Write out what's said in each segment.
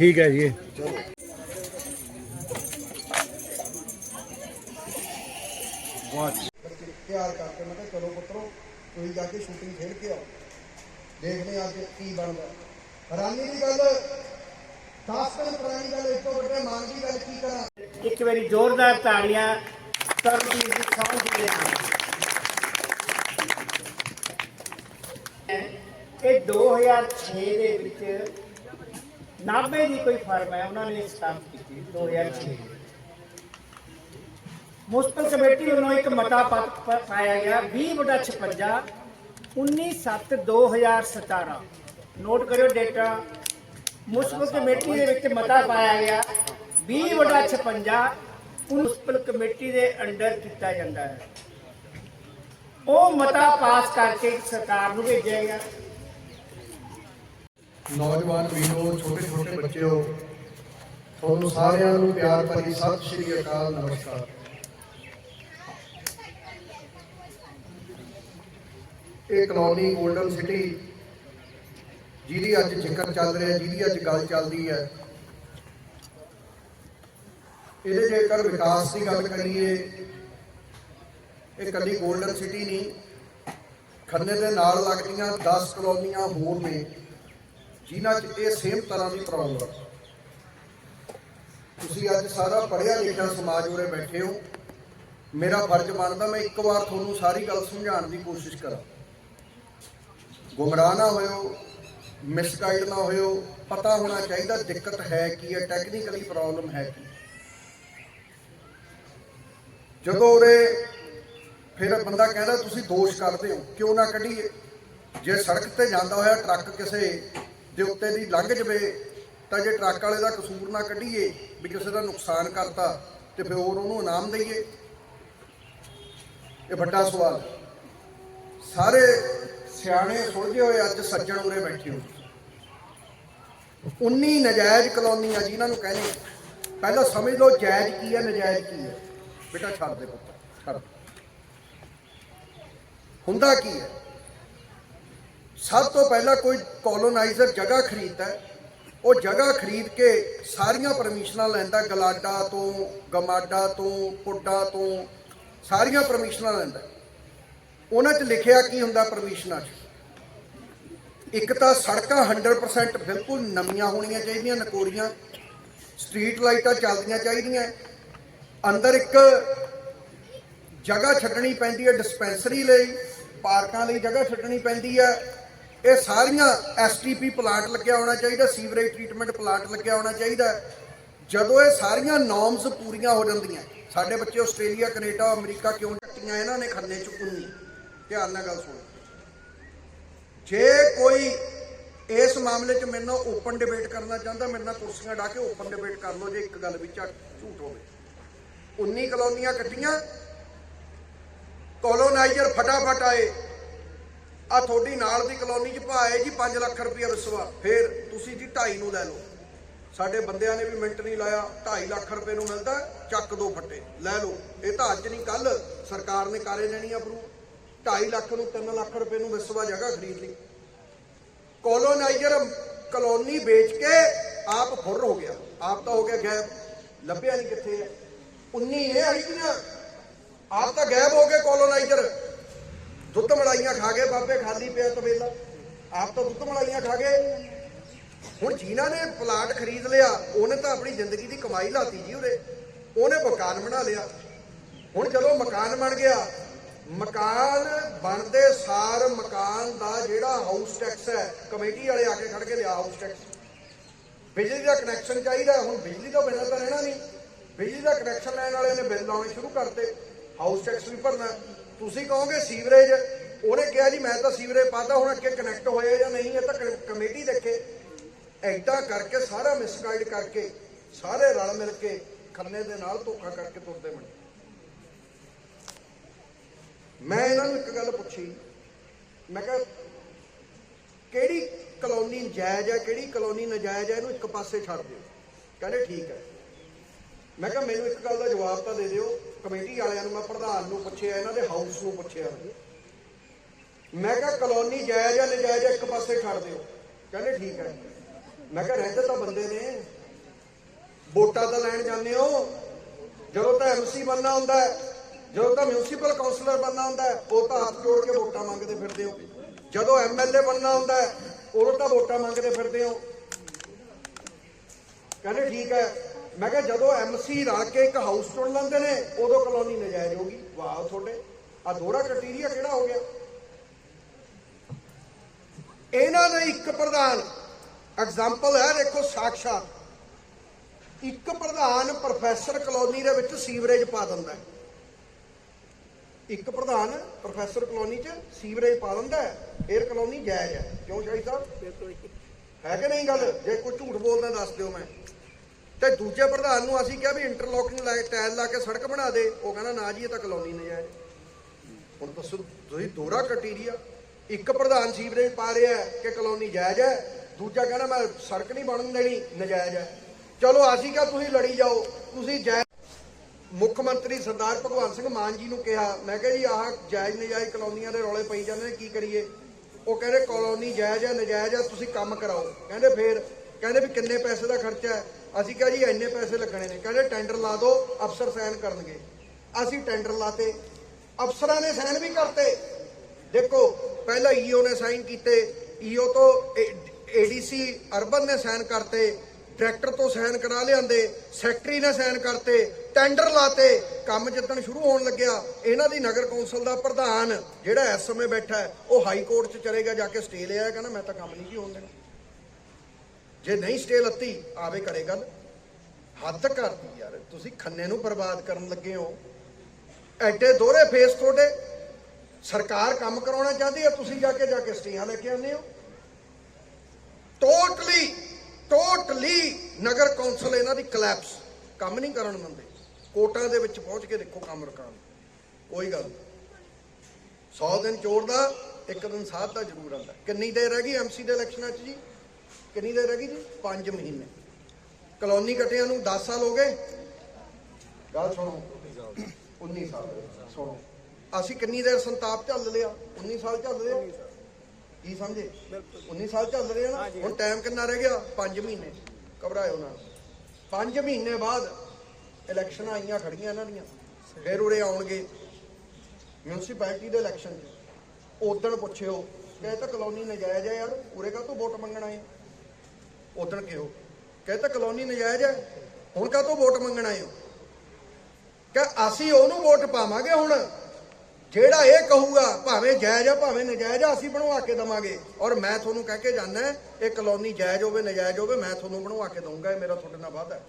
ਠੀਕ ਹੈ ਜੀ ਤਿਆਰ ਕਰਕੇ ਮੈਂ ਕਿਹਾ ਚਲੋ ਪੁੱਤਰੋ ਤੁਸੀਂ ਜਾ ਕੇ ਸ਼ੂਟਿੰਗ ਖੇਡ ਕੇ ਆਓ ਦੇਖਦੇ ਹਾਂ ਅੱਜ ਕੀ ਬਣਦਾ ਹੈਰਾਨੀ ਦੀ ਗੱਲ 10 ਦਿਨ ਪੁਰਾਣੀ ਗੱਲ ਇਸ ਤੋਂ ਵੱਡੇ ਮਾਨ ਦੀ ਗੱਲ ਕੀ ਕਰਾਂ ਇੱਕ ਵਾਰੀ ਜ਼ੋਰਦਾਰ ਤਾੜੀਆਂ ਕਰਮਜੀਤ ਦੀ ਸੌਂ ਦੇ ਨਾਲ ਇਹ 2006 ਦੇ ਵਿੱਚ ਨਾਭੇ ਦੀ ਕੋਈ ਫਰਮ ਹੈ, ਉਹਨਾਂ ਨੇ ਸਥਾਪਿਤ ਕੀਤੀ 2006 ਮੁਸਤਲ ਕਮੇਟੀ ਵੱਲੋਂ ਇੱਕ ਮਤਾ ਪਾ- ਪਾਇਆ ਗਿਆ 20/56 19/7/2017 ਨੋਟ ਕਰਿਓ ਡੇਟਾ। ਮੁਸਤਲ ਕਮੇਟੀ ਦੇ ਵਿੱਚ ਮਤਾ ਪਾਇਆ ਗਿਆ 20/56 ਮੁਸਤਲ ਕਮੇਟੀ ਦੇ ਅੰਡਰ ਕੀਤਾ ਜਾਂਦਾ ਹੈ। ਉਹ ਮਤਾ ਪਾਸ ਕਰਕੇ ਸਰਕਾਰ ਨੂੰ ਭੇਜਿਆ ਗਿਆ। ਨੌਜਵਾਨ ਵੀਰੋ ਛੋਟੇ ਛੋਟੇ ਬੱਚਿਓ, ਤੁਹਾਨੂੰ ਸਾਰਿਆਂ ਨੂੰ ਪਿਆਰ ਭਰੀ ਸਤਿ ਸ਼੍ਰੀ ਅਕਾਲ, ਨਮਸਕਾਰ। ਇਹ ਕਲੋਨੀ 골ਡਨ ਸਿਟੀ, ਜਿਹਦੀ ਅੱਜ ਜ਼ਿਕਰ ਚੱਲ ਰਿਹਾ, ਜਿਹਦੀ ਅੱਜ ਗੱਲ ਚੱਲਦੀ ਹੈ। ਇਹਦੇ ਜੇਕਰ ਵਿਕਾਸ ਦੀ ਗੱਲ ਕਰੀਏ, ਇਹ ਕੱਲੀ 골ਡਨ ਸਿਟੀ ਨਹੀਂ, ਖੰਨੇ ਦੇ ਨਾਲ ਲੱਗਦੀਆਂ 10 ਕਲੋਨੀਆਂ ਹੋਰ ਨੇ। ਜਿਨ੍ਹਾਂ 'ਚ ਇਹ ਸੇਮ ਤਰ੍ਹਾਂ ਦੀ ਪ੍ਰੋਬਲਮ ਹੈ ਤੁਸੀਂ ਅੱਜ ਸਾਰਾ ਪੜ੍ਹਿਆ ਲਿਖਿਆ ਸਮਾਜ ਉਰੇ ਬੈਠੇ ਹੋ। ਮੇਰਾ ਫਰਜ਼ ਬਣਦਾ ਮੈਂ ਇੱਕ ਵਾਰ ਤੁਹਾਨੂੰ ਸਾਰੀ ਗੱਲ ਸਮਝਾਉਣ ਦੀ ਕੋਸ਼ਿਸ਼ ਕਰਾਂ। ਗੁੰਮਰਾਹ ਨਾ ਹੋਇਓ ਮਿਸਗਾਈਡ ਨਾ ਹੋਇਓ, ਪਤਾ ਹੋਣਾ ਚਾਹੀਦਾ ਦਿੱਕਤ ਹੈ ਕੀ ਹੈ ਟੈਕਨੀਕਲੀ ਪ੍ਰੋਬਲਮ ਹੈ ਕੀ। ਜਦੋਂ ਉਰੇ ਫਿਰ ਬੰਦਾ ਕਹਿੰਦਾ, ਤੁਸੀਂ ਦੋਸ਼ ਕਰਦੇ ਹੋ, ਕਿਉਂ ਨਾ ਕੱਢੀਏ? ਜੇ ਸੜਕ ਤੇ ਜਾਂਦਾ ਹੋਇਆ ਟਰੱਕ ਕਿਸੇ ਦੇ ਉੱਤੇ ਦੀ ਲੰਘ ਜਵੇ, ਤਾਂ ਜੇ ਟਰੱਕ ਵਾਲੇ ਦਾ ਕਸੂਰ ਨਾ ਕੱਢੀਏ ਵੀ ਕਿਸੇ ਦਾ ਨੁਕਸਾਨ ਕਰਤਾ, ਤੇ ਫਿਰ ਹੋਰ ਉਹਨੂੰ ਇਨਾਮ ਦਈਏ? ਇਹ ਵੱਡਾ ਸਵਾਲ। ਸਾਰੇ ਸਿਆਣੇ ਸੁਲਝੇ ਹੋਏ ਅੱਜ ਸੱਜਣ ਉਰੇ ਬੈਠੇ ਹੋ 19 ਨਜਾਇਜ਼ ਕਲੋਨੀਆਂ ਜਿਨ੍ਹਾਂ ਨੂੰ ਕਹਿੰਦੇ ਆ। ਪਹਿਲਾਂ ਸਮਝ ਲਓ ਜਾਇਜ਼ ਕੀ ਹੈ ਨਜਾਇਜ਼ ਕੀ ਹੈ ਬੇਟਾ ਛੱਡ ਦੇ ਪੁੱਤ, ਛੱਡ। ਹੁੰਦਾ ਕੀ ਹੈ ਸਭ ਤੋਂ ਪਹਿਲਾਂ ਕੋਈ ਕੋਲੋਨਾਈਜ਼ਰ ਜਗ੍ਹਾ ਖਰੀਦਦਾ ਉਹ ਜਗ੍ਹਾ ਖਰੀਦ ਕੇ ਸਾਰੀਆਂ ਪਰਮਿਸ਼ਨਾਂ ਲੈਂਦਾ ਗਲਾਡਾ ਤੋਂ, ਗਮਾਡਾ ਤੋਂ, ਪੁੱਡਾ ਤੋਂ, ਸਾਰੀਆਂ ਪਰਮਿਸ਼ਨਾਂ ਲੈਂਦਾ ਉਹਨਾਂ 'ਚ ਲਿਖਿਆ ਕੀ ਹੁੰਦਾ ਪਰਮਿਸ਼ਨਾਂ 'ਚ? ਇੱਕ ਤਾਂ ਸੜਕਾਂ 100% ਬਿਲਕੁਲ ਨਵੀਆਂ ਹੋਣੀਆਂ ਚਾਹੀਦੀਆਂ ਨਕੋਰੀਆਂ ਸਟਰੀਟ ਲਾਈਟਾਂ ਚੱਲਦੀਆਂ ਚਾਹੀਦੀਆਂ। ਅੰਦਰ ਇੱਕ ਜਗ੍ਹਾ ਛੱਡਣੀ ਪੈਂਦੀ ਹੈ ਡਿਸਪੈਂਸਰੀ ਲਈ, ਪਾਰਕਾਂ ਲਈ ਜਗ੍ਹਾ ਛੱਡਣੀ ਪੈਂਦੀ ਹੈ। ਇਹ ਸਾਰੀਆਂ ਐਸਟੀਪੀ ਪਲਾਂਟ ਲੱਗਿਆ ਹੋਣਾ ਚਾਹੀਦਾ ਸੀਵਰੇਜ ਟ੍ਰੀਟਮੈਂਟ ਪਲਾਂਟ ਲੱਗਿਆ ਹੋਣਾ ਚਾਹੀਦਾ। ਜਦੋਂ ਇਹ ਸਾਰੀਆਂ ਨੋਰਮਸ ਪੂਰੀਆਂ ਹੋ ਜਾਂਦੀਆਂ, ਸਾਡੇ ਬੱਚੇ ਆਸਟ੍ਰੇਲੀਆ, ਕੈਨੇਡਾ, ਅਮਰੀਕਾ ਕਿਉਂ ਕੱਟੀਆਂ ਇਹਨਾਂ ਨੇ ਖੰਨੇ ਚ ਉੰਨੀ ਧਿਆਨ ਨਾਲ ਗੱਲ ਸੁਣੋ। ਜੇ ਕੋਈ ਇਸ ਮਾਮਲੇ 'ਚ ਮੈਨੂੰ ਓਪਨ ਡਿਬੇਟ ਕਰਨਾ ਚਾਹੁੰਦਾ, ਮੇਰੇ ਨਾਲ ਕੁਰਸੀਆਂ ਢਾ ਕੇ ਓਪਨ ਡਿਬੇਟ ਕਰ ਲਓ, ਜੇ ਇੱਕ ਗੱਲ ਵੀ ਝੱਟ ਝੂਠ ਹੋਵੇ। 19 ਕਲੋਨੀਆਂ ਕੱਟੀਆਂ ਕੋਲੋਨਾਈਜ਼ਰ ਫਟਾਫਟ ਆਏ। ਆ ਤੁਹਾਡੀ ਨਾਲ ਦੀ ਕਲੋਨੀ 'ਚ ਭਾਏ ਜੀ 5 ਲੱਖ ਰੁਪਏ ਵਿਸਵਾ ਫਿਰ ਤੁਸੀਂ ਜੀ 2.5 ਨੂੰ ਲੈ ਲਓ। ਸਾਡੇ ਬੰਦਿਆਂ ਨੇ ਵੀ ਮਿੰਟ ਨਹੀਂ ਲਾਇਆ 2.5 ਲੱਖ ਰੁਪਏ ਨੂੰ ਮਿਲਦਾ, ਚੱਕ ਦੋ ਫੱਟੇ। ਲੈ ਲਓ, ਇਹ ਤਾਂ ਅੱਜ ਨਹੀਂ ਕੱਲ ਸਰਕਾਰ ਨੇ ਕਰੇ ਲੈਣੀ ਅਪਰੂ 2.5 ਲੱਖ ਨੂੰ 3 ਲੱਖ ਰੁਪਏ ਨੂੰ ਵਿਸਵਾ ਜਗ੍ਹਾ ਖਰੀਦ ਲਈ। ਕੋਲੋਨਾਈਜ਼ਰ ਕਲੋਨੀ ਵੇਚ ਕੇ ਆਪ ਫੁਰ ਹੋ ਗਿਆ। ਆਪ ਤਾਂ ਹੋ ਗਿਆ ਗਾਇਬ। ਲੱਭਿਆ ਨਹੀਂ ਕਿੱਥੇ ਹੈ। 19 ਇਹ ਆਈਆਂ ਆਪ ਤਾਂ ਗਾਇਬ ਹੋ ਗਏ ਕੋਲੋਨਾਈਜ਼ਰ। ਦੁੱਧ ਮਲਾਈਆਂ ਖਾ ਗਏ, ਬਾਬੇ ਖਾਲੀ ਪਿਆ ਤਵੇਲਾ ਆਪ ਤਾਂ ਦੁੱਧ ਮਲਾਈਆਂ ਖਾ ਗਏ। ਹੁਣ ਜਿਨ੍ਹਾਂ ਨੇ ਪਲਾਟ ਖਰੀਦ ਲਿਆ, ਉਹਨੇ ਤਾਂ ਆਪਣੀ ਜ਼ਿੰਦਗੀ ਦੀ ਕਮਾਈ ਲਾਤੀ ਜੀ ਉਹਦੇ ਉਹਨੇ ਮਕਾਨ ਬਣਾ ਲਿਆ। ਹੁਣ ਜਦੋਂ ਮਕਾਨ ਬਣ ਗਿਆ, ਮਕਾਨ ਬਣਦੇ ਸਾਰ ਮਕਾਨ ਦਾ ਜਿਹੜਾ ਹਾਊਸ ਟੈਕਸ ਹੈ, ਕਮੇਟੀ ਵਾਲੇ ਆ ਕੇ ਖੜ ਕੇ ਲਿਆ ਹਾਊਸ ਟੈਕਸ ਬਿਜਲੀ ਦਾ ਕਨੈਕਸ਼ਨ ਚਾਹੀਦਾ, ਹੁਣ ਬਿਜਲੀ ਤੋਂ ਬਿਨਾਂ ਤਾਂ ਰਹਿਣਾ ਨਹੀਂ। ਬਿਜਲੀ ਦਾ ਕਨੈਕਸ਼ਨ ਲੈਣ ਵਾਲਿਆਂ ਨੇ ਬਿੱਲ ਲਾਉਣੇ ਸ਼ੁਰੂ ਕਰਤੇ। ਹਾਊਸ ਟੈਕਸ ਵੀ ਭਰਨਾ। ਤੁਸੀਂ ਕਹੋਗੇ ਸੀਵਰੇਜ, ਉਹਨੇ ਕਿਹਾ ਜੀ ਮੈਂ ਤਾਂ ਸੀਵਰੇਜ ਪਾਤਾ, ਹੁਣ ਅੱਗੇ ਕਨੈਕਟ ਹੋਇਆ ਜਾਂ ਨਹੀਂ, ਇਹ ਤਾਂ ਕ- ਕਮੇਟੀ ਦੇਖੇ। ਐਡਾ ਕਰਕੇ ਸਾਰਾ ਮਿਸਗਾਈਡ ਕਰਕੇ, ਸਾਰੇ ਰਲ ਮਿਲ ਕੇ ਖੰਨੇ ਦੇ ਨਾਲ ਧੋਖਾ ਕਰਕੇ ਤੁਰਦੇ ਬਣੇ ਮੈਂ ਇਹਨਾਂ ਨੂੰ ਇੱਕ ਗੱਲ ਪੁੱਛੀ। ਮੈਂ ਕਿਹਾ, ਕਿਹੜੀ ਕਲੋਨੀ ਜਾਇਜ਼ ਹੈ, ਕਿਹੜੀ ਕਲੋਨੀ ਨਾਜਾਇਜ਼ ਹੈ, ਇਹਨੂੰ ਇੱਕ ਪਾਸੇ ਛੱਡ ਦਿਓ। ਕਹਿੰਦੇ ਠੀਕ ਹੈ। ਮੈਂ ਕਿਹਾ ਮੈਨੂੰ ਇੱਕ ਗੱਲ ਦਾ ਜਵਾਬ ਤਾਂ ਦੇ ਦਿਓ। ਕਮੇਟੀ ਵਾਲਿਆਂ ਨੂੰ ਮੈਂ ਪ੍ਰਧਾਨ ਨੂੰ ਪੁੱਛਿਆ ਇਹਨਾਂ ਦੇ ਹਾਊਸ ਨੂੰ ਪੁੱਛਿਆ। ਮੈਂ ਕਿਹਾ ਕਲੋਨੀ ਜਾਇਜ਼ ਜਾਂ ਨਜਾਇਜ਼ ਆ, ਇੱਕ ਪਾਸੇ ਛੱਡ ਦਿਓ। ਕਹਿੰਦੇ ਠੀਕ ਹੈ ਮੈਂ ਕਿਹਾ ਰਹਿੰਦੇ ਤਾਂ ਬੰਦੇ ਨੇ। ਵੋਟਾਂ ਤਾਂ ਲੈਣ ਜਾਂਦੇ ਹੋ। ਜਦੋਂ ਤਾਂ ਐਮਸੀ ਬੰਨਾ ਹੁੰਦਾ ਜਦੋਂ ਤਾਂ ਮਿਊਨਿਸਪਲ ਕਾਉਂਸਲਰ ਬੰਨਾ ਹੁੰਦਾ ਉਹ ਤਾਂ ਹੱਥ ਜੋੜ ਕੇ ਵੋਟਾਂ ਮੰਗਦੇ ਫਿਰਦੇ ਹੋ। ਜਦੋਂ ਐਮਐਲਏ ਬੰਨਾ ਹੁੰਦਾ ਉਦੋਂ ਤਾਂ ਵੋਟਾਂ ਮੰਗਦੇ ਫਿਰਦੇ ਹੋ। ਕਹਿੰਦੇ ਠੀਕ ਹੈ। ਮੈਂ ਕਿਹਾ ਜਦੋਂ ਐਮਸੀ ਰਲ ਕੇ ਇੱਕ ਹਾਊਸ ਚੁਣ ਲੈਂਦੇ ਨੇ ਉਦੋਂ ਕਲੋਨੀ ਨਜਾਇਜ਼ ਹੋਗੀ ਵਾਹ ਤੁਹਾਡੇ ਆ ਦੋਹਰਾ ਕ੍ਰਾਈਟੇਰੀਆ ਕਿਹੜਾ ਹੋ ਗਿਆ? ਇਹਨਾਂ ਦੇ ਇੱਕ ਪ੍ਰਧਾਨ ਐਗਜ਼ਾਮਪਲ ਹੈ ਦੇਖੋ ਸਾਕਸ਼ਾਤ। ਇੱਕ ਪ੍ਰਧਾਨ ਪ੍ਰੋਫੈਸਰ ਕਲੋਨੀ ਦੇ ਵਿੱਚ ਸੀਵਰੇਜ ਪਾ ਦਿੰਦਾ ਹੈ। ਇੱਕ ਪ੍ਰਧਾਨ ਪ੍ਰੋਫੈਸਰ ਕਲੋਨੀ 'ਚ ਸੀਵਰੇਜ ਪਾ ਦਿੰਦਾ ਹੈ ਇਹ ਕਲੋਨੀ ਜਾਇਜ਼ ਹੈ। ਕਿਉਂ ਸ਼ਾਹੀ ਸਾਹਿਬ? ਹੈ ਕਿ ਨਹੀਂ ਗੱਲ? ਜੇ ਕੋਈ ਝੂਠ ਬੋਲਦਾ ਦੱਸ ਦਿਓ ਮੈਂ। ਤੇ ਦੂਜੇ ਪ੍ਰਧਾਨ ਨੂੰ ਅਸੀਂ ਕਿਹਾ ਵੀ ਇੰਟਰਲੋਕਿੰਗ ਲਾ ਟਾਇਲ ਲਾ ਕੇ ਸੜਕ ਬਣਾ ਦੇ। ਉਹ ਕਹਿੰਦਾ, ਨਾ ਜੀ, ਇਹ ਤਾਂ ਕਲੋਨੀ ਨਜਾਇਜ਼ ਹੁਣ ਦੱਸੋ, ਤੁਸੀਂ ਦੋਹਰਾ ਕਟੀਰੀਆ ਇੱਕ ਪ੍ਰਧਾਨ ਸੀਵਰੇਜ ਪਾ ਰਿਹਾ ਕਿ ਕਲੋਨੀ ਜਾਇਜ਼ ਹੈ, ਦੂਜਾ ਕਹਿੰਦਾ, ਮੈਂ ਸੜਕ ਨਹੀਂ ਬਣਨ ਦੇਣੀ, ਨਜਾਇਜ਼ ਹੈ। ਚਲੋ, ਅਸੀਂ ਕਿਹਾ, ਤੁਸੀਂ ਲੜੀ ਜਾਓ, ਤੁਸੀਂ ਜਾਇਜ਼ ਮੁੱਖ ਮੰਤਰੀ ਸਰਦਾਰ ਭਗਵੰਤ ਸਿੰਘ ਮਾਨ ਜੀ ਨੂੰ ਕਿਹਾ, ਮੈਂ ਕਿਹਾ ਜੀ, ਆਹ ਜਾਇਜ਼ ਨਜਾਇਜ਼ ਕਲੋਨੀਆਂ ਦੇ ਰੌਲੇ ਪਈ ਜਾਂਦੇ ਨੇ, ਕੀ ਕਰੀਏ? ਉਹ ਕਹਿੰਦੇ, ਕਲੋਨੀ ਜਾਇਜ਼ ਹੈ, ਨਜਾਇਜ਼ ਹੈ, ਤੁਸੀਂ ਕੰਮ ਕਰਾਓ। ਕਹਿੰਦੇ, ਫੇਰ, ਕਹਿੰਦੇ ਵੀ ਕਿੰਨੇ ਪੈਸੇ ਦਾ ਖਰਚਾ ਹੈ? ਅਸੀਂ ਕਿਹਾ ਜੀ ਇੰਨੇ ਪੈਸੇ ਲੱਗਣੇ ਨੇ। ਕਹਿੰਦੇ ਟੈਂਡਰ ਲਾ ਦਿਓ ਅਫਸਰ ਸਾਈਨ ਕਰਨਗੇ। ਅਸੀਂ ਟੈਂਡਰ ਲਾਤੇ। ਅਫਸਰਾਂ ਨੇ ਸਾਈਨ ਵੀ ਕਰਤੇ। ਦੇਖੋ, ਪਹਿਲਾਂ ਈਓ ਨੇ ਸਾਈਨ ਕੀਤੇ। ਈਓ ਤੋਂ ਏਡੀਸੀ ਅਰਬਨ ਨੇ ਸਾਈਨ ਕਰਤੇ। ਡਾਇਰੈਕਟਰ ਤੋਂ ਸਾਈਨ ਕਰਾ ਲਿਆਂਦੇ। ਸੈਕਟਰੀ ਨੇ ਸਾਈਨ ਕਰਤੇ। ਟੈਂਡਰ ਲਾਤੇ। ਕੰਮ ਜਿੱਦਣ ਸ਼ੁਰੂ ਹੋਣ ਲੱਗਿਆ। ਇਹਨਾਂ ਦੀ ਨਗਰ ਕੌਂਸਲ ਦਾ ਪ੍ਰਧਾਨ ਜਿਹੜਾ ਇਸ ਸਮੇਂ ਬੈਠਾ ਉਹ ਹਾਈ ਕੋਰਟ 'ਚ ਚਲੇ ਗਿਆ, ਜਾ ਕੇ ਸਟੇ ਲਿਆ ਕਹਿੰਦਾ, ਮੈਂ ਤਾਂ ਕੰਮ ਨਹੀਂ ਜੀ ਹੋਣ ਦੇਣਾ। ਜੇ ਨਹੀਂ ਸਟੇ ਲੱਤੀ ਆਵੇ ਕਰੇ ਗੱਲ। ਹੱਦ ਕਰਦੀ ਯਾਰ, ਤੁਸੀਂ ਖੰਨੇ ਨੂੰ ਬਰਬਾਦ ਕਰਨ ਲੱਗੇ ਹੋ। ਐਡੇ ਦੋਹਰੇ ਫੇਸ ਤੁਹਾਡੇ। ਸਰਕਾਰ ਕੰਮ ਕਰਾਉਣਾ ਚਾਹਦੀ ਹੈ, ਤੁਸੀਂ ਜਾ ਕੇ ਜਾ ਕੇ ਸਟੇਆਂ ਲੈ ਕੇ ਆਉਂਦੇ ਹੋ। ਟੋਟਲੀ ਟੋਟਲੀ ਨਗਰ ਕੌਂਸਲ ਇਹਨਾਂ ਦੀ ਕਲੈਪਸ ਕੰਮ ਨਹੀਂ ਕਰਨ ਦਿੰਦੇ। ਕੋਟਾਂ ਦੇ ਵਿੱਚ ਪਹੁੰਚ ਕੇ ਦੇਖੋ ਕੰਮ ਰਕਾਨ ਕੋਈ ਗੱਲ 100 ਦਿਨ ਚੋਰ ਦਾ, ਇੱਕ ਦਿਨ ਸਾਧ ਦਾ ਜ਼ਰੂਰ ਆਉਂਦਾ। ਕਿੰਨੀ ਦੇਰ ਰਹਿ ਗਈ ਐਮਸੀ ਦੇ ਇਲੈਕਸ਼ਨਾਂ 'ਚ ਜੀ? ਕਿੰਨੀ ਦੇਰ ਰਹਿ ਗਈ ਜੀ? 5 ਮਹੀਨੇ। ਕਲੋਨੀ ਕਟਿਆਂ ਨੂੰ 10 ਸਾਲ ਹੋ ਗਏ? ਗੱਲ ਸੁਣੋ। 19 ਸਾਲ। ਸੁਣੋ। ਅਸੀਂ ਕਿੰਨੀ ਦੇਰ ਸੰਤਾਪ ਝੱਲ ਲਿਆ 19 ਸਾਲ ਝੱਲ ਲਿਆ ਕੀ ਸਮਝੇ? 19 ਸਾਲ ਝੱਲ ਰਹੇ ਨਾ? ਹੁਣ ਟਾਈਮ ਕਿੰਨਾ ਰਹਿ ਗਿਆ? 5 ਮਹੀਨੇ। ਘਬਰਾਇਓ ਨਾ। 5 ਮਹੀਨੇ ਬਾਅਦ ਇਲੈਕਸ਼ਨਾਂ ਆਈਆਂ ਖੜੀਆਂ ਇਹਨਾਂ ਦੀਆਂ। ਫਿਰ ਉਰੇ ਆਉਣਗੇ। ਮਿਊਨਿਸਪੈਲਿਟੀ ਦੇ ਇਲੈਕਸ਼ਨ 'ਚ। ਉਦੋਂ ਪੁੱਛਿਓ। ਕਿ ਇਹ ਤਾਂ ਕਲੋਨੀ ਨਜਾਇਜ਼ ਹੈ ਯਾਰ। ਉਰੇ ਕਾ ਵੋਟ ਮੰਗਣ ਆਏ? ਉਦੋਂ ਕਿਹੋ? ਕਹਿੰਦਾ ਕਲੋਨੀ ਨਜਾਇਜ਼ ਹੈ। ਹੁਣ ਕਾ ਵੋਟ ਮੰਗਣ ਆਏ ਹੋ? ਕਿ ਅਸੀਂ ਉਹਨੂੰ ਵੋਟ ਪਾਵਾਂਗੇ ਹੁਣ। ਜਿਹੜਾ ਇਹ ਕਹੂਗਾ, ਭਾਵੇਂ ਜਾਇਜ਼ ਆ, ਭਾਵੇਂ ਨਜਾਇਜ਼ ਆ, ਅਸੀਂ ਬਣਵਾ ਕੇ ਦਵਾਂਗੇ। ਔਰ ਮੈਂ ਤੁਹਾਨੂੰ ਕਹਿ ਕੇ ਜਾਣਾ ਇਹ ਕਲੋਨੀ ਜਾਇਜ਼ ਹੋਵੇ, ਨਜਾਇਜ਼ ਹੋਵੇ, ਮੈਂ ਤੁਹਾਨੂੰ ਬਣਵਾ ਕੇ ਦਊਂਗਾ, ਇਹ ਮੇਰਾ ਤੁਹਾਡੇ ਨਾਲ ਵਾਅਦਾ ਹੈ।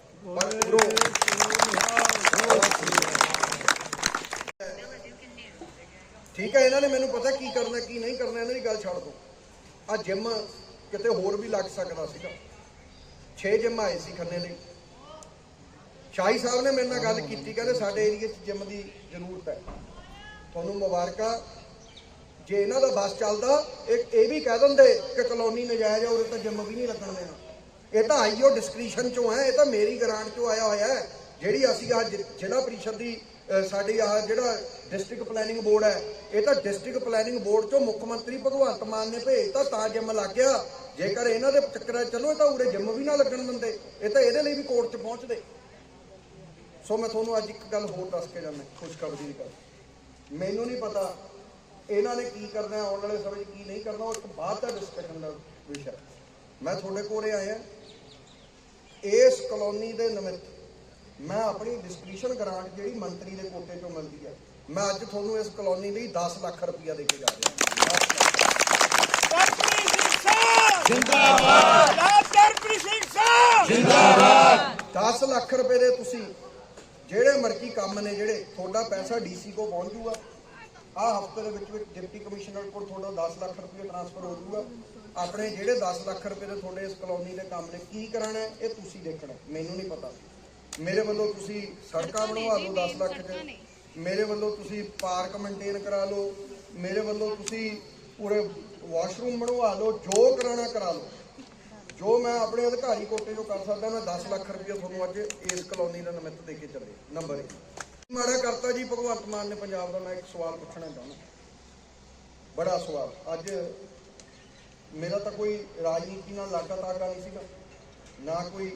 ਠੀਕ ਹੈ, ਇਹਨਾਂ ਨੇ ਮੈਨੂੰ ਪਤਾ ਕੀ ਕਰਨਾ, ਕੀ ਨਹੀਂ ਕਰਨਾ, ਇਹਨਾਂ ਦੀ ਗੱਲ ਛੱਡ ਦੋ ਆ ਜਿਮ ਕਿਤੇ ਹੋਰ ਵੀ ਲੱਗ ਸਕਦਾ ਸੀਗਾ। 6 ਜਿਮ ਆਏ ਸੀ ਖੰਨੇ ਦੇ ਸ਼ਾਹੀ ਸਾਹਿਬ ਨੇ ਮੇਰੇ ਨਾਲ ਗੱਲ ਕੀਤੀ ਕਹਿੰਦੇ ਸਾਡੇ ਏਰੀਆ 'ਚ ਜਿਮ ਦੀ ਜ਼ਰੂਰਤ ਹੈ। ਤੁਹਾਨੂੰ ਮੁਬਾਰਕਾਂ। ਜੇ ਇਹਨਾਂ ਦਾ ਬਸ ਚੱਲਦਾ ਇਹ ਇਹ ਵੀ ਕਹਿ ਦਿੰਦੇ ਕਿ ਕਲੋਨੀ ਨਜਾਇਜ਼ ਆ ਉਰੇ ਤਾਂ ਜਿੰਮ ਵੀ ਨਹੀਂ ਲੱਗਣ ਦੇਣਾ। ਇਹ ਤਾਂ ਆਈਓ ਡਿਸਕ੍ਰਿਪਸ਼ਨ ਚੋਂ ਹੈ ਇਹ ਤਾਂ ਮੇਰੀ ਗ੍ਰਾਂਟ ਚੋਂ ਆਇਆ ਹੋਇਆ ਹੈ। ਜਿਹੜੀ ਅਸੀਂ ਆਹ ਜ਼ਿ- ਜ਼ਿਲ੍ਹਾ ਪਰਿਸ਼ਦ ਦੀ ਸਾਡੀ ਆਹ ਜਿਹੜਾ ਡਿਸਟ੍ਰਿਕਟ ਪਲੈਨਿੰਗ ਬੋਰਡ ਹੈ, ਇਹ ਤਾਂ ਡਿਸਟ੍ਰਿਕਟ ਪਲੈਨਿੰਗ ਬੋਰਡ ਚੋਂ ਮੁੱਖ ਮੰਤਰੀ ਭਗਵੰਤ ਮਾਨ ਨੇ ਭੇਜਤਾ ਤਾਂ ਜਿੰਮ ਲੱਗ ਗਿਆ। ਜੇਕਰ ਇਹਨਾਂ ਦੇ ਚੱਕਰਾਂ ਚੱਲੋ, ਇਹ ਤਾਂ ਉਰੇ ਜਿੰਮ ਵੀ ਨਾ ਲੱਗਣ ਦਿੰਦੇ। ਇਹ ਤਾਂ ਇਹਦੇ ਲਈ ਵੀ ਕੋਰਟ 'ਚ ਪਹੁੰਚਦੇ। ਸੋ ਮੈਂ ਤੁਹਾਨੂੰ ਅੱਜ ਇੱਕ ਗੱਲ ਹੋਰ ਦੱਸ ਕੇ ਜਾਂਦਾ ਖੁਸ਼ਖਬਰੀ ਦੀ ਗੱਲ। ਮੈਨੂੰ ਨਹੀਂ ਪਤਾ ਇਹਨਾਂ ਨੇ ਕੀ ਕਰਨਾ, ਆਉਣ ਵਾਲੇ ਸਮੇਂ 'ਚ ਕੀ ਨਹੀਂ ਕਰਨਾ, ਉਹ ਇੱਕ ਬਾਅਦ ਦਾ ਡਿਸਕਸ਼ਨ ਦਾ ਵਿਸ਼ਾ। ਮੈਂ ਤੁਹਾਡੇ ਕੋਲੇ ਆਇਆ। ਇਸ ਕਲੋਨੀ ਦੇ ਨਿਮਿਤ ਮੈਂ ਆਪਣੀ ਡਿਸਕ੍ਰਿਪਸ਼ਨ ਗ੍ਰਾਂਟ ਜਿਹੜੀ ਮੰਤਰੀ ਦੇ ਕੋਟੇ ਚੋਂ ਮਿਲਦੀ ਹੈ ਮੈਂ ਅੱਜ ਤੁਹਾਨੂੰ ਇਸ ਕਲੋਨੀ ਲਈ 10 ਲੱਖ ਰੁਪਇਆ ਦੇ ਕੇ ਜਾ ਰਿਹਾ ਕਰਪ੍ਰੀਤ ਸਿੰਘ ਸਾਹਿਬ! ਜਿੰਦਾਬਾਦ! ਕਰਪ੍ਰੀਤ ਸਿੰਘ ਸਾਹਿਬ! 10 ਲੱਖ ਰੁਪਏ ਦੇ ਤੁਸੀਂ ਜਿਹੜੇ ਮਰਜ਼ੀ ਕੰਮ ਨੇ ਜਿਹੜੇ ਤੁਹਾਡਾ ਪੈਸਾ ਡੀਸੀ ਕੋ ਪਹੁੰਚ ਜੂਗਾ। ਆਹ ਹਫ਼ਤੇ ਦੇ ਵਿੱਚ ਵਿੱਚ ਡਿਪਟੀ ਕਮਿਸ਼ਨਰ ਕੋਲ ਤੁਹਾਡਾ 10 ਲੱਖ ਰੁਪਏ ਟ੍ਰਾਂਸਫਰ ਹੋ ਜੂਗਾ। ਆਪਣੇ ਜਿਹੜੇ 10 ਲੱਖ ਰੁਪਏ ਦੇ ਤੁਹਾਡੇ ਇਸ ਕਲੋਨੀ ਦੇ ਕੰਮ ਨੇ ਕੀ ਕਰਨਾ ਹੈ, ਇਹ ਤੁਸੀਂ ਦੇਖਣਾ ਮੈਨੂੰ ਨਹੀਂ ਪਤਾ। ਮੇਰੇ ਵੱਲੋਂ ਤੁਸੀਂ ਸੜਕਾਂ ਬਣਵਾ ਲਓ 10 ਲੱਖ ਚ। ਮੇਰੇ ਵੱਲੋਂ ਤੁਸੀਂ ਪਾਰਕ ਮੇਨਟੇਨ ਕਰਾ ਲਓ। ਮੇਰੇ ਵੱਲੋਂ ਤੁਸੀਂ ਪੂਰੇ ਵਾਸ਼ਰੂਮ ਬਣਵਾ ਲਓ ਜੋ ਕਰਾਣਾ ਕਰਾ ਲਓ। ਜੋ ਮੈਂ ਆਪਣੇ ਅਧਿਕਾਰੀ ਕੋਟੇ ਤੋਂ ਕਰ ਸਕਦਾ ਮੈਂ 10 ਲੱਖ ਰੁਪਏ ਤੁਹਾਨੂੰ ਅੱਜ ਇਸ ਕਲੋਨੀ ਦਾ ਨਿਮਿਤ ਦੇ ਕੇ ਚੱਲੇ ਨੰਬਰ 1 ਮਾੜਾ ਕਰਤਾ ਜੀ ਭਗਵੰਤ ਮਾਨ ਨੇ ਪੰਜਾਬ ਦਾ ਮੈਂ ਇੱਕ ਸਵਾਲ ਪੁੱਛਣਾ ਚਾਹੁੰਦਾ। ਬੜਾ ਸਵਾਲ। ਅੱਜ ਮੇਰਾ ਤਾਂ ਕੋਈ ਰਾਜਨੀਤੀ ਨਾਲ ਲਾਗਾ ਤਾਗਾ ਨਹੀਂ ਸੀਗਾ। ਨਾ ਕੋਈ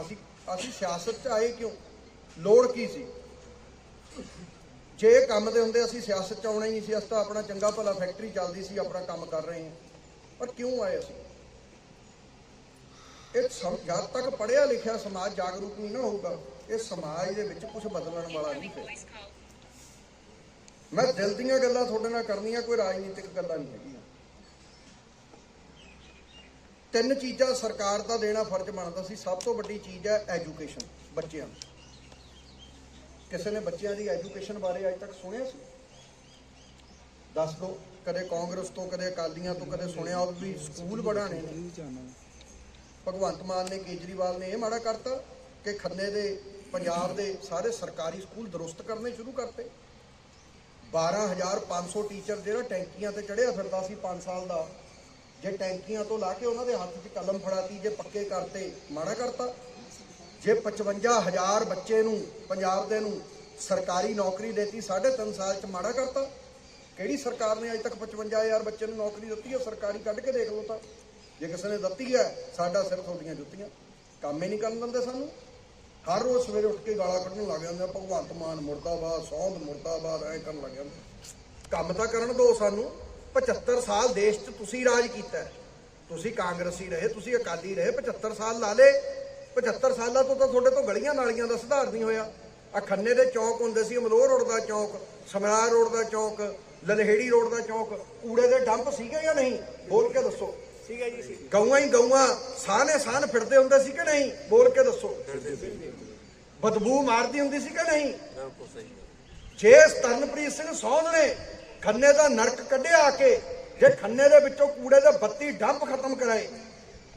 ਅਸੀਂ ਅਸੀਂ ਸਿਆਸਤ 'ਚ ਆਏ ਕਿਉਂ? ਲੋੜ ਕੀ ਸੀ? ਜੇ ਕੰਮ ਦੇ ਹੁੰਦੇ ਅਸੀਂ ਸਿਆਸਤ 'ਚ ਆਉਣਾ ਹੀ ਨਹੀਂ ਸੀ, ਅਸੀਂ ਤਾਂ ਆਪਣਾ ਚੰਗਾ ਭਲਾ ਫੈਕਟਰੀ ਚੱਲਦੀ ਸੀ, ਆਪਣਾ ਕੰਮ ਕਰ ਰਹੇ ਹਾਂ। ਪਰ ਕਿਉਂ ਆਏ ਅਸੀਂ? ਇਹ ਜਦ ਤੱਕ ਪੜ੍ਹਿਆ ਲਿਖਿਆ ਸਮਾਜ ਜਾਗਰੂਕ ਨਹੀਂ ਨਾ ਹੋਊਗਾ, ਇਹ ਸਮਾਜ ਦੇ ਵਿੱਚ ਕੁਝ ਬਦਲਣ ਵਾਲਾ ਨਹੀਂ ਹੈ ਮੈਂ ਦਿਲ ਦੀਆਂ ਗੱਲਾਂ ਤੁਹਾਡੇ ਨਾਲ ਕਰਨੀਆਂ, ਕੋਈ ਰਾਜਨੀਤਿਕ ਗੱਲਾਂ ਨਹੀਂ ਹੈਗੀਆਂ। ਤਿੰਨ ਚੀਜ਼ਾਂ ਸਰਕਾਰ ਦਾ ਦੇਣਾ ਫਰਜ਼ ਬਣਦਾ ਸੀ। ਸਭ ਤੋਂ ਵੱਡੀ ਚੀਜ਼ ਹੈ ਐਜੂਕੇਸ਼ਨ ਬੱਚਿਆਂ ਨੂੰ ਕਿਸੇ ਨੇ ਬੱਚਿਆਂ ਦੀ ਐਜੂਕੇਸ਼ਨ ਬਾਰੇ ਅੱਜ ਤੱਕ ਸੁਣਿਆ ਸੀ? ਦੱਸ ਦਿਓ ਕਦੇ ਕਾਂਗਰਸ ਤੋਂ, ਕਦੇ ਅਕਾਲੀਆਂ ਤੋਂ, ਕਦੇ ਸੁਣਿਆ ਉਹ ਵੀ ਸਕੂਲ ਬਣਾਣੇ ਨੇ। ਭਗਵੰਤ ਮਾਨ ਨੇ ਕੇਜਰੀਵਾਲ ਨੇ ਇਹ ਮਾੜਾ ਕਰਤਾ ਕਿ ਖੰਨੇ ਦੇ, ਪੰਜਾਬ ਦੇ ਸਾਰੇ ਸਰਕਾਰੀ ਸਕੂਲ ਦਰੁਸਤ ਕਰਨੇ ਸ਼ੁਰੂ ਕਰਤੇ। 12500 ਟੀਚਰ ਜਿਹੜਾ ਟੈਂਕੀਆਂ ਤੇ ਚੜਿਆ ਫਿਰਦਾ ਸੀ 5 ਸਾਲ ਦਾ। ਜੇ ਟੈਂਕੀਆਂ ਤੋਂ ਲਾ ਕੇ ਉਹਨਾਂ ਦੇ ਹੱਥ 'ਚ ਕਲਮ ਫੜਾਤੀ, ਜੇ ਪੱਕੇ ਕਰਤੇ, ਮਾੜਾ ਕਰਤਾ। ਜੇ 55000 ਬੱਚੇ ਨੂੰ, ਪੰਜਾਬ ਦੇ ਨੂੰ ਸਰਕਾਰੀ ਨੌਕਰੀ ਦੇਤੀ 3.5 ਸਾਲ 'ਚ ਮਾੜਾ ਕਰਤਾ। ਕਿਹੜੀ ਸਰਕਾਰ ਨੇ ਅਜੇ ਤੱਕ 55000 ਬੱਚੇ ਨੂੰ ਨੌਕਰੀ ਦਿੱਤੀ? ਹੈ ਸਰਕਾਰੀ ਕੱਢ ਕੇ ਦੇਖ ਲਓ ਤਾਂ। ਜੇ ਕਿਸੇ ਨੇ ਦਿੱਤੀ ਹੈ, ਸਾਡਾ ਸਿਰ ਤੁਹਾਡੀਆਂ ਜੁੱਤੀਆਂ। ਕੰਮ ਹੀ ਨਹੀਂ ਕਰਨ ਦਿੰਦੇ ਸਾਨੂੰ। ਹਰ ਰੋਜ਼ ਸਵੇਰੇ ਉੱਠ ਕੇ ਗਾਲਾਂ ਕੱਢਣ ਲੱਗ ਜਾਂਦੇ ਆ, ਭਗਵੰਤ ਮਾਨ ਮੁਰਦਾਬਾਦ, ਸੌਂਦ ਮੁਰਦਾਬਾਦ, ਐ ਕਰਨ ਲੱਗ ਜਾਂਦੇ ਕੰਮ ਤਾਂ ਕਰਨ ਦਿਓ ਸਾਨੂੰ। 75 ਸਾਲ ਦੇਸ਼ 'ਚ ਤੁਸੀਂ ਰਾਜ ਕੀਤਾ। ਤੁਸੀਂ ਕਾਂਗਰਸੀ ਰਹੇ ਤੁਸੀਂ ਅਕਾਲੀ ਰਹੇ 75 ਸਾਲ ਲਾ ਲੇ 75 ਸਾਲਾਂ ਤੋਂ ਤਾਂ ਤੁਹਾਡੇ ਤੋਂ ਗਲੀਆਂ ਨਾਲੀਆਂ ਦਾ ਸੁਧਾਰ ਨਹੀਂ ਹੋਇਆ। ਆ ਖੰਨੇ ਦੇ ਚੌਕ ਹੁੰਦੇ ਸੀ ਅਮਲੋਹ ਰੋਡ ਦਾ ਚੌਕ ਸਮਰਾਰ ਰੋਡ ਦਾ ਚੌਕ ਲਲਹੇੜੀ ਰੋਡ ਦਾ ਚੌਕ ਕੂੜੇ ਦੇ ਡੰਪ ਸੀਗੇ ਜਾਂ ਨਹੀਂ? ਬੋਲ ਕੇ ਦੱਸੋ। ਹੈ ਜੀ ਗਊਆਂ ਹੀ ਗਊਆਂ ਸਾਹਨੇ ਸਾਹਨ ਫਿਰਦੇ ਹੁੰਦੇ ਸੀ ਕਿ ਨਹੀਂ? ਬੋਲ ਕੇ ਦੱਸੋ। ਬਦਬੂ ਮਾਰਦੀ ਹੁੰਦੀ ਸੀ ਕਿ ਨਹੀਂ? ਜੇ ਸਤਨਪ੍ਰੀਤ ਸਿੰਘ ਸੌਂਦ ਨੇ ਖੰਨੇ ਦਾ ਨਰਕ ਕੱਢਿਆ ਆ ਕੇ ਜੇ ਖੰਨੇ ਦੇ ਵਿੱਚੋਂ ਕੂੜੇ ਦੇ 32 ਡੰਪ ਖਤਮ ਕਰਾਏ,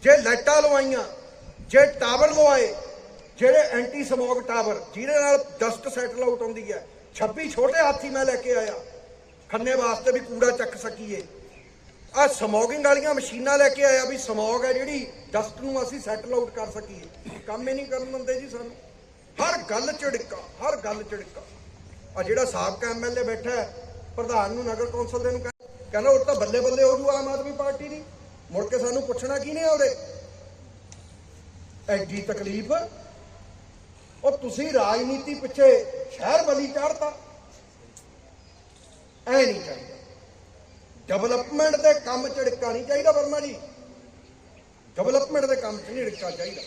ਜੇ ਲਾਈਟਾਂ ਲਵਾਈਆਂ, ਜੇ ਟਾਵਰ ਲਵਾਏ, ਜਿਹੜੇ ਐਂਟੀ ਸਮੋਗ ਟਾਵਰ, ਜਿਹਦੇ ਨਾਲ ਡਸਟ ਸੈਟਲ ਆਊਟ ਹੁੰਦੀ ਹੈ 26 ਛੋਟੇ ਹਾਥੀ ਮੈਂ ਲੈ ਕੇ ਆਇਆ, ਖੰਨੇ ਵਾਸਤੇ ਵੀ ਕੂੜਾ ਚੱਕ ਸਕੀਏ। ਆ ਸਮੋਗਿੰਗ ਵਾਲੀਆਂ ਮਸ਼ੀਨਾਂ ਲੈ ਕੇ ਆਇਆ ਵੀ ਸਮੋਗ ਹੈ ਜਿਹੜੀ ਡਸਟ ਨੂੰ ਅਸੀਂ ਸੈਟਲ ਆਊਟ ਕਰ ਸਕੀਏ। ਕੰਮ ਹੀ ਨਹੀਂ ਕਰਨ ਦਿੰਦੇ ਜੀ ਸਾਨੂੰ। ਹਰ ਗੱਲ ਝਿੜਕਾ, ਹਰ ਗੱਲ ਝਿੜਕਾ। ਆ ਜਿਹੜਾ ਸਾਬਕਾ ਐਮਐਲਏ ਬੈਠਾ ਪ੍ਰਧਾਨ ਨੂੰ ਨਗਰ ਕੌਂਸਲ ਦੇ ਨੂੰ ਕਹਿ- ਕਹਿੰਦਾ ਉਹ ਤਾਂ ਬੱਲੇ ਬੱਲੇ ਹੋ ਜੂ ਆਮ ਆਦਮੀ ਪਾਰਟੀ ਦੀ। ਮੁੜ ਕੇ ਸਾਨੂੰ ਪੁੱਛਣਾ ਕੀ ਨੇ ਉਹਦੇ? ਐਡੀ ਤਕਲੀਫ? ਉਹ ਤੁਸੀਂ ਰਾਜਨੀਤੀ ਪਿੱਛੇ ਸ਼ਹਿਰ ਬਲੀ ਚੜਤਾ। ਐ ਨਹੀਂ ਚਾਹੀਦਾ। ਡਿਵੈਲਪਮੈਂਟ ਦੇ ਕੰਮ ਚ ਨਹੀਂ ਚਾਹੀਦਾ ਵਰਮਾ ਜੀ। ਡਿਵੈਲਪਮੈਂਟ ਦੇ ਕੰਮ 'ਚ ਨਹੀਂ ਚਾਹੀਦਾ।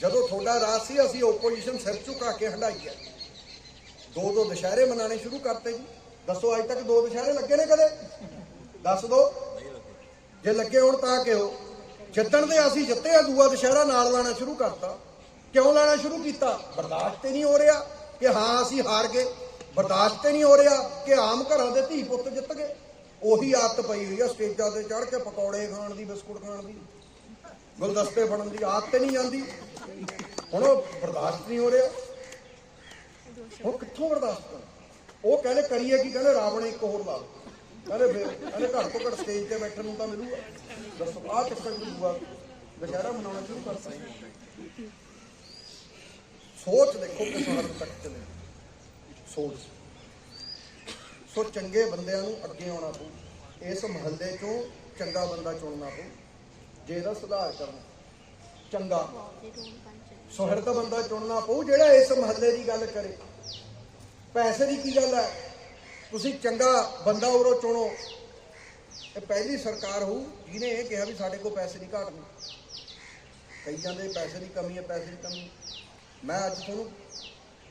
ਜਦੋਂ ਤੁਹਾਡਾ ਰਾਜ ਸੀ, ਅਸੀਂ ਓਪੋਜੀਸ਼ਨ ਸਿਰ ਝੁਕਾ ਕੇ ਹੰਡਾਈ ਹੈ। ਦੋ ਦੋ ਦੁਸ਼ਹਿਰੇ ਮਨਾਣੇ ਸ਼ੁਰੂ ਕਰਤੇ ਜੀ। ਦੱਸੋ, ਅੱਜ ਤੱਕ ਦੋ ਦੁਸ਼ਹਿਰੇ ਲੱਗੇ ਨੇ ਕਦੇ? ਦੱਸ ਦੋ। ਜੇ ਲੱਗੇ ਹੋਣ ਤਾਂ ਕਿਉਂ ਜਿੱਤਣ ਦੇ ਅਸੀਂ ਜਿੱਤੇ ਆ, ਦੂਆ ਦੁਸ਼ਹਿਰਾ ਨਾਲ ਲਾਣਾ ਸ਼ੁਰੂ ਕਰਤਾ। ਕਿਉਂ ਲਾਣਾ ਸ਼ੁਰੂ ਕੀਤਾ? ਬਰਦਾਸ਼ਤ ਹੀ ਨਹੀਂ ਹੋ ਰਿਹਾ ਕਿ ਹਾਂ, ਅਸੀਂ ਹਾਰ ਗਏ। ਬਰਦਾਸ਼ਤ ਹੀ ਨਹੀਂ ਹੋ ਰਿਹਾ ਕਿ ਆਮ ਘਰਾਂ ਦੇ ਧੀ ਪੁੱਤ ਜਿੱਤ ਗਏ। ਉਹੀ ਆਦਤ ਪਈ ਹੋਈ ਆ ਸਟੇਜਾਂ ਤੇ ਚੜ ਕੇ ਪਕੌੜੇ ਖਾਣ ਦੀ, ਬਿਸਕੁਟ ਖਾਣ ਦੀ। ਗੁਲਦਸਤੇ ਬਣਨ ਦੀ ਆਦਤ ਤੇ ਨਹੀਂ ਜਾਂਦੀ। ਹੁਣ ਉਹ ਬਰਦਾਸ਼ਤ ਨਹੀਂ ਹੋ ਰਿਹਾ। ਉਹ ਕਿੱਥੋਂ ਬਰਦਾਸ਼ਤ ਕਰ? ਉਹ ਕਹਿੰਦੇ ਕਰੀਏ ਕੀ? ਕਹਿੰਦੇ ਰਾਵਣ ਇੱਕ ਹੋਰ ਲਾ ਲਓ। ਕਹਿੰਦੇ ਫਿਰ, ਕਹਿੰਦੇ ਘੱਟ ਤੋਂ ਘੱਟ ਸਟੇਜ ਤੇ ਬੈਠਣ ਨੂੰ ਤਾਂ ਮਿਲੂਗਾ। ਦੱਸੋ, ਆਹ ਚੱਕਰ ਮਿਲੂਗਾ ਦੁਸ਼ਹਿਰਾ ਮਨਾਉਣਾ ਸ਼ੁਰੂ ਕਰ ਸਕਦੇ ਸੋਚ ਦੇਖੋ ਕਿਸ ਹੱਦ ਤੱਕ ਚਲੇ। ਸੋਚ। ਸੋ ਚੰਗੇ ਬੰਦਿਆਂ ਨੂੰ ਅੱਗੇ ਆਉਣਾ ਪਊ। ਇਸ ਮਹੱਲੇ ਚੋਂ ਚੰਗਾ ਬੰਦਾ ਚੁਣਨਾ ਪਊ। ਜੇ ਇਹਦਾ ਸੁਧਾਰ ਕਰਨਾ, ਚੰਗਾ। ਸੁਹਿਰਦ ਬੰਦਾ ਚੁਣਨਾ ਪਊ ਜਿਹੜਾ ਇਸ ਮਹੱਲੇ ਦੀ ਗੱਲ ਕਰੇ। ਪੈਸੇ ਦੀ ਕੀ ਗੱਲ ਹੈ? ਤੁਸੀਂ ਚੰਗਾ ਬੰਦਾ ਉਰੋਂ ਚੁਣੋ। ਇਹ ਪਹਿਲੀ ਸਰਕਾਰ ਹੋਊ, ਜਿਹਨੇ ਇਹ ਕਿਹਾ ਵੀ ਸਾਡੇ ਕੋਲ ਪੈਸੇ ਨਹੀਂ ਘਾਟ ਨਹੀਂ। ਕਈ ਜਾਂਦੇ ਪੈਸੇ ਦੀ ਕਮੀ ਹੈ, ਪੈਸੇ ਦੀ ਕਮੀ। ਮੈਂ ਅੱਜ ਤੁਹਾਨੂੰ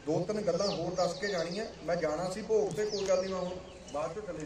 ਦੋ ਤਿੰਨ ਗੱਲਾਂ ਹੋਰ ਦੱਸ ਕੇ ਜਾਣੀਆਂ। ਮੈਂ ਜਾਣਾ ਸੀ ਭੋਗ ਤੇ, ਕੋਈ ਗੱਲ ਨਹੀਂ, ਮੈਂ ਹੁਣ ਬਾਅਦ ਚੋਂ ਚਲੇ